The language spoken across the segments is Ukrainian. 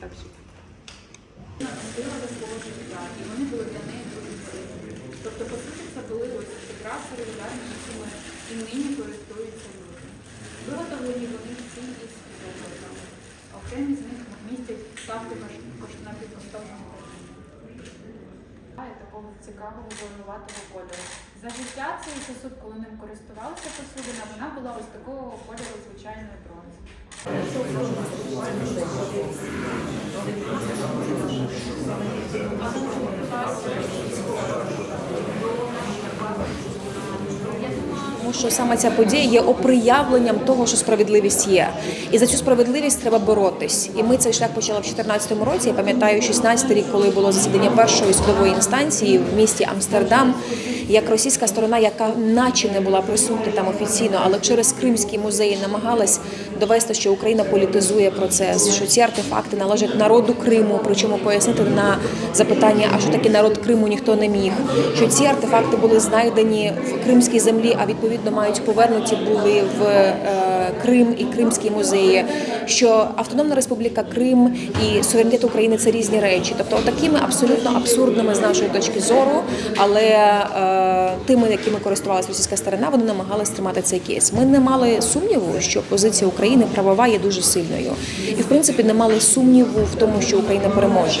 Так що. Антила до свого життя, і вони були для неї дуже корисні. Тобто, по суті, це були ось прикраси регулярні, якими і нині користуються люди. Виготовлені вони всі із золота. Окремі з них містять ставки на напівкоштовного Немає такого цікавого зеленуватого кольору. За життя цей сосуд, коли ним користувалася посудина, вона була ось такого кольору звичайної бронзи. Що саме ця подія є оприявленням того, що справедливість є, і за цю справедливість треба боротись. І ми цей шлях почали в 2014 році. Я пам'ятаю 16-й рік, коли було засідання першої судової інстанції в місті Амстердам. Як російська сторона, яка наче не була присутня там офіційно, але через Кримський музей намагалась довести, що Україна політизує процес, що ці артефакти належать народу Криму, причому пояснити на запитання, а що таке народ Криму ніхто не міг. Що ці артефакти були знайдені в кримській землі, а відповідно мають повернуті були в е, Крим і Кримські музеї. Що Автономна Республіка Крим і суверенітет України це різні речі. Тобто, такими абсолютно абсурдними з нашої точки зору, але е, тими, якими користувалася російська сторона, вони намагалися тримати цей кейс. Ми не мали сумніву, що позиція України правова є дуже сильною, і в принципі не мали сумніву в тому, що Україна переможе.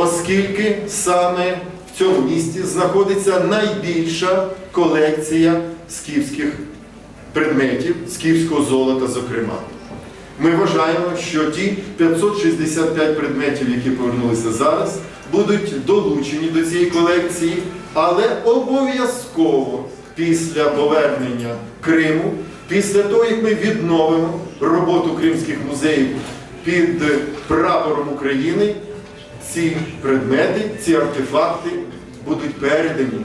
оскільки саме в цьому місті знаходиться найбільша колекція скіфських предметів, скіфського золота, зокрема. Ми вважаємо, що ті 565 предметів, які повернулися зараз, будуть долучені до цієї колекції, але обов'язково після повернення Криму, після того, як ми відновимо роботу кримських музеїв під прапором України, ці предмети, ці артефакти будуть передані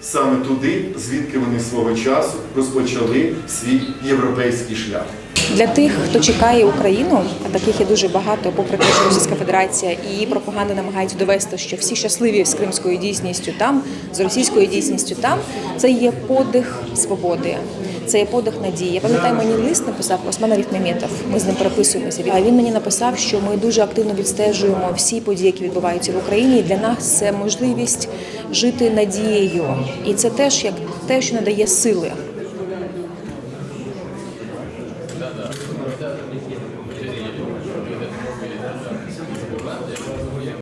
саме туди, звідки вони свого часу розпочали свій європейський шлях. Для тих, хто чекає Україну, а таких є дуже багато, попри те, що Російська Федерація і її пропаганда намагається довести, що всі щасливі з кримською дійсністю там, з російською дійсністю там, це є подих свободи, це є подих надії. Я пам'ятаю, мені лист написав Осман Ріхмеметов, Ми з ним переписуємося. А він мені написав, що ми дуже активно відстежуємо всі події, які відбуваються в Україні. І Для нас це можливість жити надією, і це теж як те, що надає сили.